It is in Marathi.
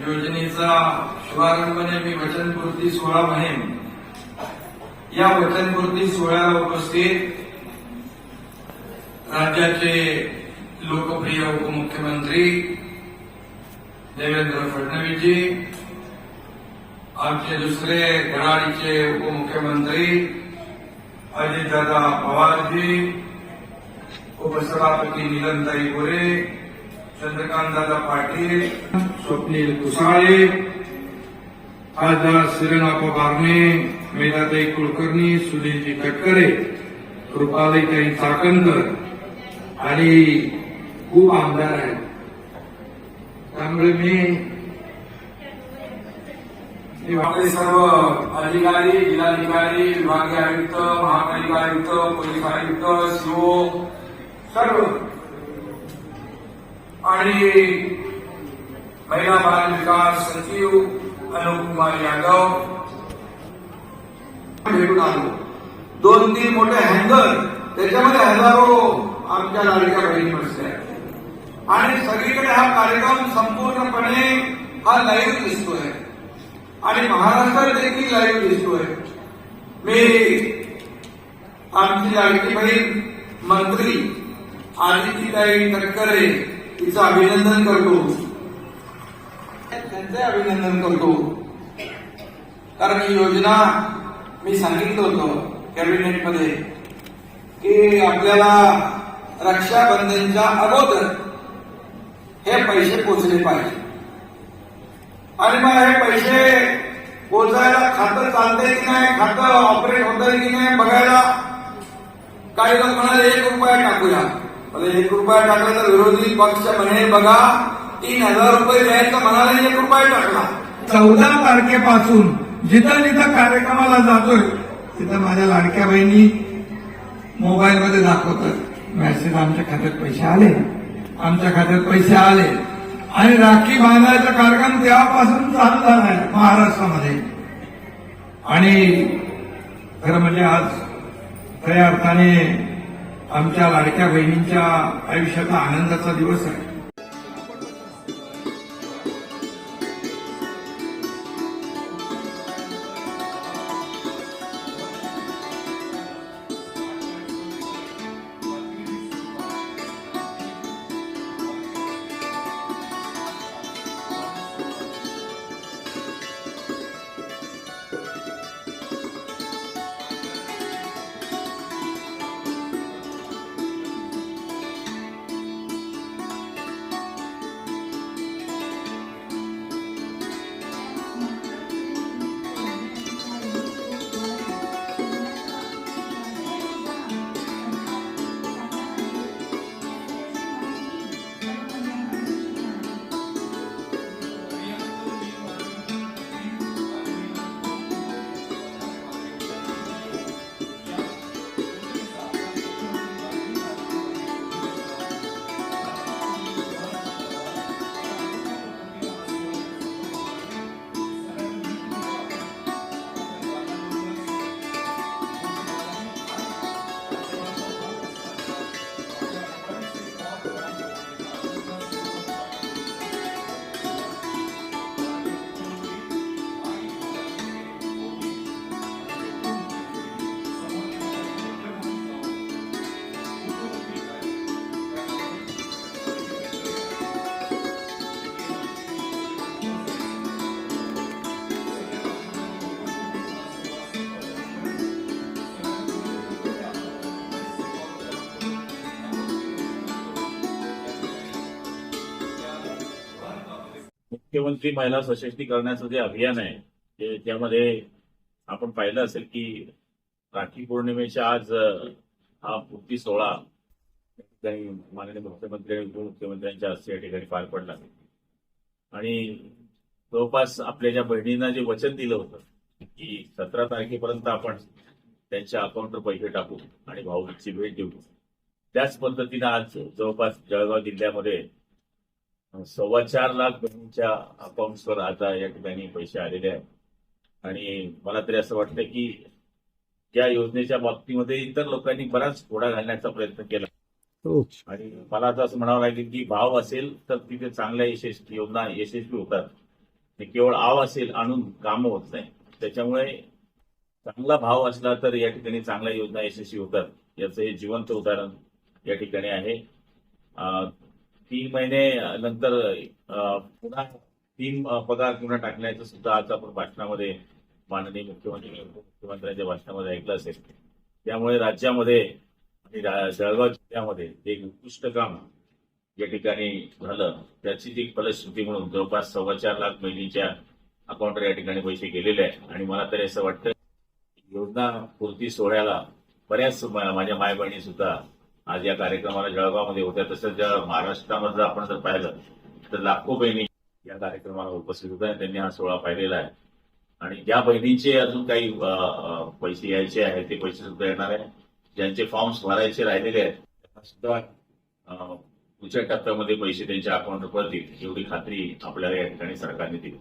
योजनेचा शुभारंभने मी वचनपूर्ती सोहळा म्हणेन या वचनपूर्ती सोहळ्याला उपस्थित राज्याचे लोकप्रिय उपमुख्यमंत्री देवेंद्र फडणवीसजी आमचे दुसरे घराडीचे उपमुख्यमंत्री अजितदादा पवारजी उपसभापती निलमताई गोरे चंद्रकांतदादा पाटील स्वप्नील कुसाळे खासदार श्रीनाथ बारणे मेधाताई कुलकर्णी सुनीलजी तटकरे कृपालीताई चाकणकर आणि खूप आमदार आहेत. त्यामुळे मी आपले सर्व अधिकारी जिल्हाधिकारी विभागीय आयुक्त महापालिका आयुक्त पोलीस आयुक्त सीओ सर्व. आणि महिला बाल विकास सचिव अनुप कुमार यादव. भेटून आलो दोन तीन मोठे हँगर त्याच्यामध्ये हजारो आमच्या लाडक्या बहिणी बसल्या आणि सगळीकडे हा कार्यक्रम संपूर्णपणे हा लाईव्ह दिसतोय. आणि महाराष्ट्रात देखील लाईव्ह दिसतोय. मी आमची लाडकी बहीण मंत्री आदितीताई तटकरे तिचं अभिनंदन करतो. त्यांचे अभिनंदन करतो. कारण ही योजना मी सांगितलं होतं कॅबिनेटमध्ये की आपल्याला रक्षाबंधनच्या अगोदर हे पैसे पोचले पाहिजे. आणि मग हे पैसे पोचायला खातं चालतंय की नाही खातं ऑपरेट होतंय की नाही बघायला काही लोक म्हणाले एक रुपया टाकूया. म्हणजे एक रुपया टाकला तर विरोधी पक्ष म्हणे बघा तीन हजार रुपये द्यायचं म्हणाले एक रुपया टाकला. चौदा तारखेपासून जिथं जिथं कार्यक्रमाला जातोय तिथं माझ्या लाडक्या बहिणी मोबाईलमध्ये दाखवतात. मेसेज आमच्या खात्यात पैसे आले. आमच्या खात्यात पैसे आले. आणि राखी बांधायचा कार्यक्रम तेव्हापासून चालू झाला आहे महाराष्ट्रामध्ये. आणि खरं म्हणजे आज खऱ्या अर्थाने आमच्या लाडक्या बहिणींच्या आयुष्याचा आनंदाचा दिवस आहे. मुख्यमंत्री महिला सशक्तीकरणाचं जे अभियान आहे त्यामध्ये आपण पाहिलं असेल की राखी पौर्णिमेच्या आज हा पूर्ती सोहळा माननीय मुख्यमंत्री आणि उपमुख्यमंत्र्यांच्या हस्ते या ठिकाणी पार पडला. आणि जवळपास आपल्या ज्या बहिणींना जे वचन दिलं होतं की सतरा तारखेपर्यंत आपण त्यांच्या अकाउंटवर पैसे टाकू आणि भाऊची भेट देऊ. त्याच पद्धतीनं आज जवळपास जळगाव जिल्ह्यामध्ये सव्वा चार लाख बहिणींच्या अकाउंट्सवर आता या ठिकाणी पैसे आलेले आहेत. आणि मला तरी असं वाटतं की या योजनेच्या बाबतीमध्ये इतर लोकांनी बराच घोडा घालण्याचा प्रयत्न केला. आणि मला आता असं म्हणावं लागेल की भाव असेल तर तिथे चांगल्या यशस्वी योजना यशस्वी होतात. केवळ आव असेल आणून कामं होत नाही. त्याच्यामुळे चांगला भाव असला तर या ठिकाणी चांगल्या योजना यशस्वी होतात. याचं हे जिवंत उदाहरण या ठिकाणी आहे. तीन महिने नंतर पुन्हा तीन पगार पुन्हा टाकण्याचं सुद्धा आज आपण भाषणामध्ये माननीय मुख्यमंत्री मुख्यमंत्र्यांच्या भाषणामध्ये ऐकलं असेल. त्यामुळे राज्यामध्ये आणि जळगाव जिल्ह्यामध्ये जे एक उत्कृष्ट काम या ठिकाणी झालं त्याची जी फलश्रुती म्हणून जवळपास सव्वा चार लाख महिन्यांच्या अकाउंटवर या ठिकाणी पैसे गेलेले आहे आणि मला तरी असं वाटतं योजना पूर्ती सोहळ्याला बऱ्याच माझ्या माय बहिणी सुद्धा आज या कार्यक्रमाला जळगावमध्ये होत्या. तसंच ज्या महाराष्ट्रामध्ये जर आपण जर पाहिलं तर लाखो बहिणी या कार्यक्रमाला उपस्थित होत्या त्यांनी हा सोहळा पाहिलेला आहे. आणि ज्या बहिणींचे अजून काही पैसे यायचे आहेत ते पैसे सुद्धा येणार आहे. ज्यांचे फॉर्म्स भरायचे राहिलेले आहेत त्यांना सुद्धा अ, पुढच्या टप्प्यामध्ये पैसे त्यांच्या अकाउंटवर पडतील एवढी खात्री आपल्याला या ठिकाणी सरकारने दिली.